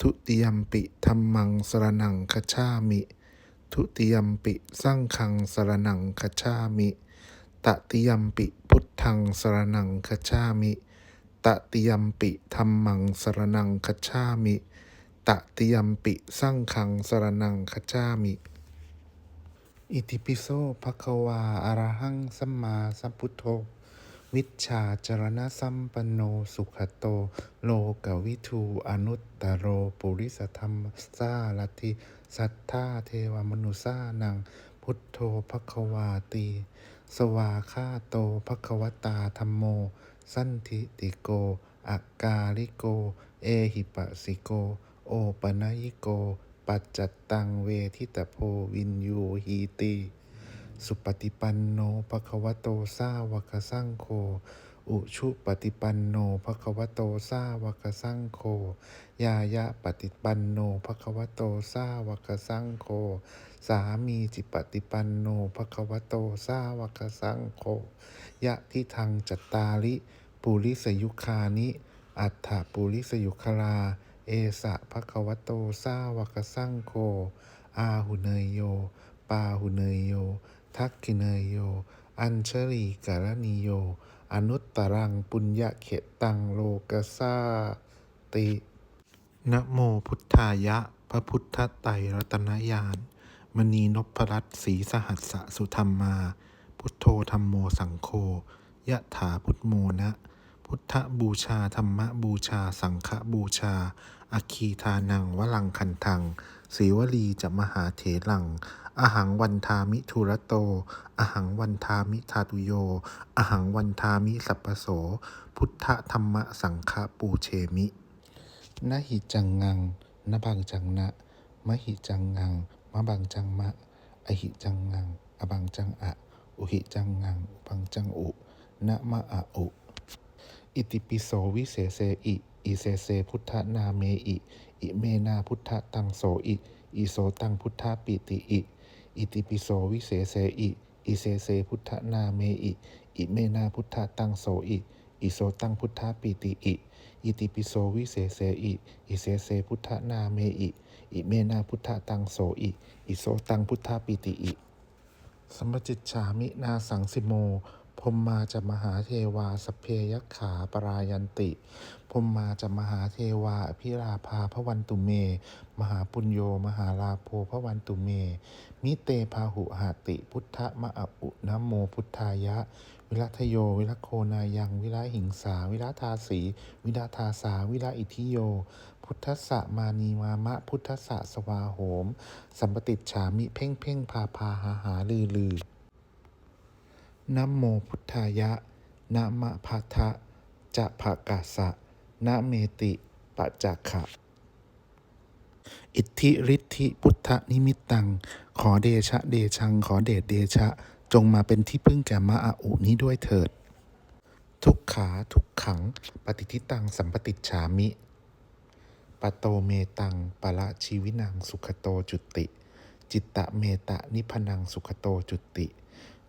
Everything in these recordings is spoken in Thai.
ทุติยมปิธัมมังสรณังคัจฉามิ ทุติยมปิสังฆังสรณังคัจฉามิตติยมปิพุทธังสรณังคัจฉามิตติยมปิธัมมังสรณังคัจฉามิตติยมปิสังฆังสรณังคัจฉามิ อิติปิโสภะคะวาอะระหังสัมมาสัมพุทโธ วิชชาจรณะสัมปันโนสุขโต โลกวิทูอนุตตโรปุริสธรรมสาลติสัทธาเทวมนุสานัง พุทโธภควาตี สวาคาโตภควตาธรรมโม สันทิติโกอากาลิโก เอหิปสิโก โอปนัยิโก ปัจจัตตังเวทิตโพวินยูหีติ สุปฏิปันโนภควโตสาวกสังโฆ อุชุปฏิปันโนภควโตสาวกสังโฆ ยายะปฏิปันโนภควโตสาวกสังโฆ สามีจิปฏิปันโนภควโตสาวกสังโฆ ยะทิทังจัตตาริปุริสยุคานิ อัฏฐปุริสยุคลา เอสะภควโตสาวกสังโฆ อาหุเนยโย ปาหุเนยโย ทักขิเนยโย อัญชลีการณิโย อนุตตรังปุญญเขตังโลกสาตินะโมพุทธายะ พระพุทธไตรรัตนญาณมณีนพรัตน์ศรีสหัสสะสุธรรมา พุทโธธรรมโมสังโฆยะถาพุทโมนะ พุทธบูชาธรรมบูชาสังฆบูชา อคีทานังวลังคันทัง สีวลีจะมหาเถลัง อหังวันทามิทุระโต อหังวันทามิทาตุโย อหังวันทามิสัพพโส พุทธธรรมสังฆปูเชมินะหิจังงังนะบังจังนะมหิจังงังมะบังจังมะ อหิจังงัง อบังจังอะ อุหิจังงังบังจังอุ นะมะอะอุ อิติปิโสวิเศษเสอิอิเสเสพุทธนาเมอิอิเมนาพุทธตังโสอิอิโสตังพุทธปิติอิอิติปิโสวิเศษเสอิอิเสเสพุทธนาเมอิอิเมนาพุทธตังโสอิอิโสตังพุทธปิติอิอิติปิโสวิเศษเสอิอิเสเสพุทธนาเมอิอิเมนาพุทธตังโสอิอิโสตังพุทธปิติอิสมจิตฉามินาสังสิโม พมมาจะมหาเทวาสเพยักขาปรายันติพมมาจะมหาเทวาอภิราภาพระวันตุเม มหาปุญโยมหาลาโภพระวันตุเม มิเตพาหุหาติ พุทธมะอุนะโมพุทธายะ วิรัตโย วิรัโคนายัง วิระหิงสา วิรัทาสีวิรัทาสา วิระอิทิโย พุทธะมานีมามะ พุทธะสวาโหม สัมปติฉามิเพ่งเพ่งพาพาหาหาลือลือ นะโมพุทธายะ นะมะพะทะจะภะกะสะ นะเมติปัจจขะ อิทธิฤทธิพุทธนิมิตตัง ขอเดชะเดชัง ขอเดชเดชะ จงมาเป็นที่พึ่งแก่มะอาอุนี้ด้วยเถิด ทุกขาทุกขัง ปฏิทิตังสัมปติฉามิปะโตเมตังปะละชีวินังสุขโตจุติ จิตตะเมตะนิพพนังสุขโตจุติ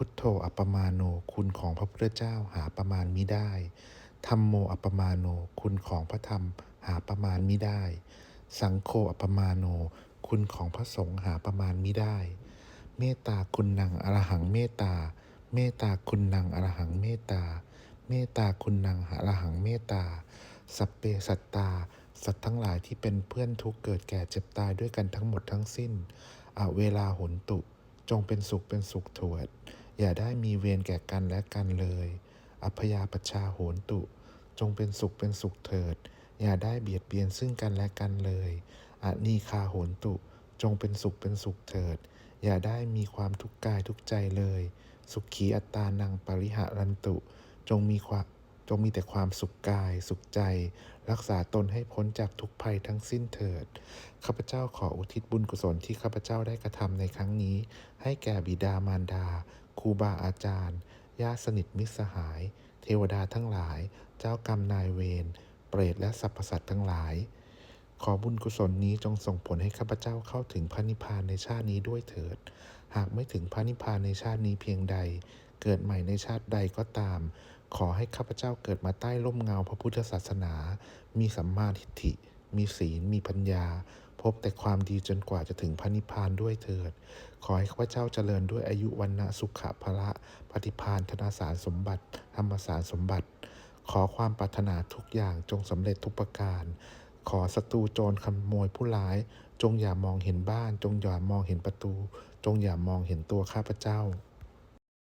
พุทโธอัปปมาโนคุณของพระพุทธเจ้าหาประมาณมิได้ธรรมโมอัปปมาโนคุณของพระธรรมหาประมาณมิได้ สังโฆอัปปมาโนคุณของพระสงฆ์หาประมาณมิได้ เมตตาคุณนังอรหังเมตตา เมตตาคุณนังอรหังเมตตา เมตตาคุณนังอรหังเมตตา สัพเปสัตตา สัตว์ทั้งหลายที่เป็นเพื่อนทุกข์เกิดแก่เจ็บตายด้วยกันทั้งหมดทั้งสิ้นอเวลาหนตุ จงเป็นสุขเป็นสุขถวด อย่าได้มีเวรแก่กันและกันเลย อัพยาปชชาโหนตุ จงเป็นสุขเป็นสุขเถิด อย่าได้เบียดเบียนซึ่งกันและกันเลยอานีคาโหนตุ จงเป็นสุขเป็นสุขเถิด อย่าได้มีความทุกข์กายทุกใจเลย สุขีอัตตานังปริหารันตุ จงมีความจงมีแต่ความสุขกาย สุขใจ รักษาตนให้พ้นจากทุกภัยทั้งสิ้นเถิด ข้าพเจ้าขออุทิศบุญกุศลที่ข้าพเจ้าได้กระทำในครั้งนี้ ให้แก่บิดามารดา ครูบาอาจารย์ ญาติสนิทมิตรสหาย เทวดาทั้งหลาย เจ้ากรรมนายเวร เปรตและสรรพสัตว์ทั้งหลาย ขอบุญกุศลนี้จงส่งผลให้ข้าพเจ้าเข้าถึงพระนิพพานในชาตินี้ด้วยเถิด หากไม่ถึงพระนิพพานในชาตินี้เพียงใด เกิดใหม่ในชาติใดก็ตาม ขอให้ข้าพเจ้าเกิดมาใต้ร่มเงาพระพุทธศาสนา มีสัมมาทิฏฐิ มีศีล มีปัญญา พบแต่ความดีจนกว่าจะถึงพระนิพพานด้วยเถิด ขอให้ข้าพเจ้าเจริญด้วยอายุวันนะสุขะพละปฏิพานธนาสารสมบัติ ธรรมสารสมบัติ ขอความปรารถนาทุกอย่างจงสำเร็จทุกประการ ขอศัตรูโจรขโมยผู้ร้าย จงอย่ามองเห็นบ้าน จงอย่ามองเห็นประตู จงอย่ามองเห็นตัวข้าพเจ้า